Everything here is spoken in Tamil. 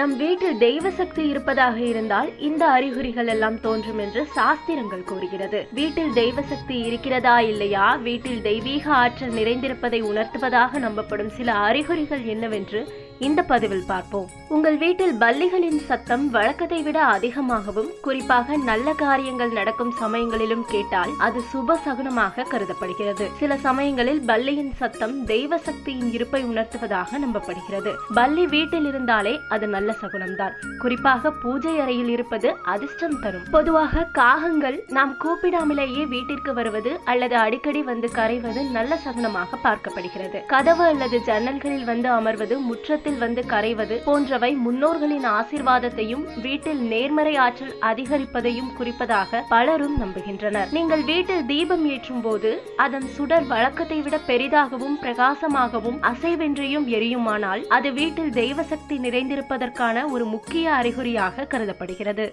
நம் வீட்டில் தெய்வ சக்தி இருப்பதாக இருந்தால் இந்த அறிகுறிகள் எல்லாம் தோன்றும் என்று சாஸ்திரங்கள் கூறுகிறது. வீட்டில் தெய்வ சக்தி இருக்கிறதா இல்லையா? வீட்டில் தெய்வீக ஆற்றல் நிறைந்திருப்பதை உணர்த்துவதாக நம்பப்படும் சில அறிகுறிகள் என்னவென்று இந்த பதிவில் பார்ப்போம். உங்கள் வீட்டில் பல்லிகளின் சத்தம் வழக்கத்தை விட அதிகமாகவும் குறிப்பாக நல்ல காரியங்கள் நடக்கும் சமயங்களிலும் கேட்டால் அது சுப சகுனமாக கருதப்படுகிறது. சில சமயங்களில் பல்லியின் சத்தம் தெய்வ சக்தியின் இருப்பை உணர்த்துவதாக நம்பப்படுகிறது. பல்லி வீட்டில் இருந்தாலே அது நல்ல சகுனம்தான். குறிப்பாக பூஜை அறையில் இருப்பது அதிர்ஷ்டம் தரும். பொதுவாக காகங்கள் நாம் கூப்பிடாமலேயே வீட்டிற்கு வருவது அல்லது அடிக்கடி வந்து கரைவது நல்ல சகுனமாக பார்க்கப்படுகிறது. கதவு அல்லது ஜன்னல்களில் வந்து அமர்வது முற்றத்தில் வந்து கரைவது போன்றவை முன்னோர்களின் ஆசீர்வாதத்தையும் வீட்டில் நேர்மறை ஆற்றல் அதிகரிப்பதையும் குறிப்பதாக பலரும் நம்புகின்றனர். நீங்கள் வீட்டில் தீபம் ஏற்றும் போது அதன் சுடர் வழக்கத்தை விட பெரிதாகவும் பிரகாசமாகவும் அசைவென்றியும் எரியுமானால் அது வீட்டில் தெய்வ சக்தி நிறைந்திருப்பதற்கான ஒரு முக்கிய அறிகுறியாக கருதப்படுகிறது.